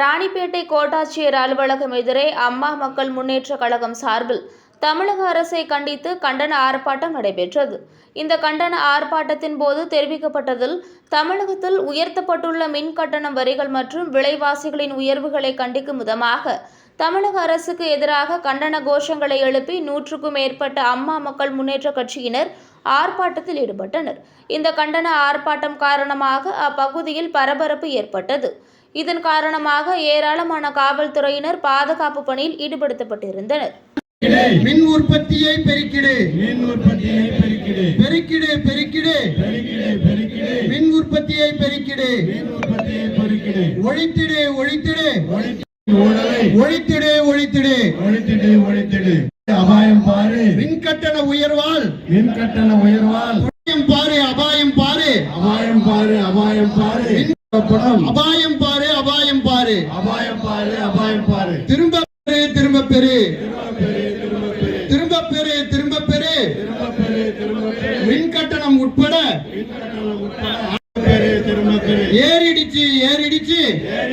ராணிப்பேட்டை கோட்டாட்சியர் அலுவலகம் எதிரே அம்மா மக்கள் முன்னேற்ற கழகம் சார்பில் தமிழக அரசை கண்டித்து கண்டன ஆர்ப்பாட்டம் நடைபெற்றது. இந்த கண்டன ஆர்ப்பாட்டத்தின் போது தெரிவிக்கப்பட்டதில் தமிழகத்தில் உயர்த்தப்பட்டுள்ள மின் கட்டணம் வரிகள் மற்றும் விலைவாசிகளின் உயர்வுகளை கண்டிக்கும் விதமாக தமிழக அரசுக்கு எதிராக கண்டன கோஷங்களை எழுப்பி நூற்றுக்கும் மேற்பட்ட அம்மா மக்கள் முன்னேற்ற கட்சியினர் ஆர்ப்பாட்டத்தில் ஈடுபட்டனர். இந்த கண்டன ஆர்ப்பாட்டம் காரணமாக அப்பகுதியில் பரபரப்பு ஏற்பட்டது. இதன் காரணமாக ஏராளமான காவல்துறையினர் பாதுகாப்பு பணியில் ஈடுபடுத்தப்பட்டிருந்தனர். மின் உற்பத்தியை பெருக்கிடு. மின் உற்பத்தியை பெருக்கிடு. பெருக்கிடு பெருக்கிடு. பெருக்கிடு பெருக்கிடு. மின் உற்பத்தியை பெருக்கிடு. மின் உற்பத்தியை பெருக்கிடு. ஒழித்திடு ஒழித்திடு. ஒழித்து ஊழலை. ஒழித்திடு ஒழித்திடு. ஒழித்திடு ஒழித்திடு. அபாயம் பாரு. மின் கட்டண உயர்வால். மின் கட்டண உயர்வால். அபாயம் பாரு அபாயம் பாரு. அபாயம் பாரு அபாயம் பாரு. அபாயம் பாரு அபாயம் பாரு. அபாயம் பாரு அபாயம் பாரு. திரும்ப பெரு திரும்ப பெரு திரும்ப பெரு திரும்ப பெரு மின் கட்டணம் உட்பட ஏறிடுச்சு. ஏறிடுச்சு.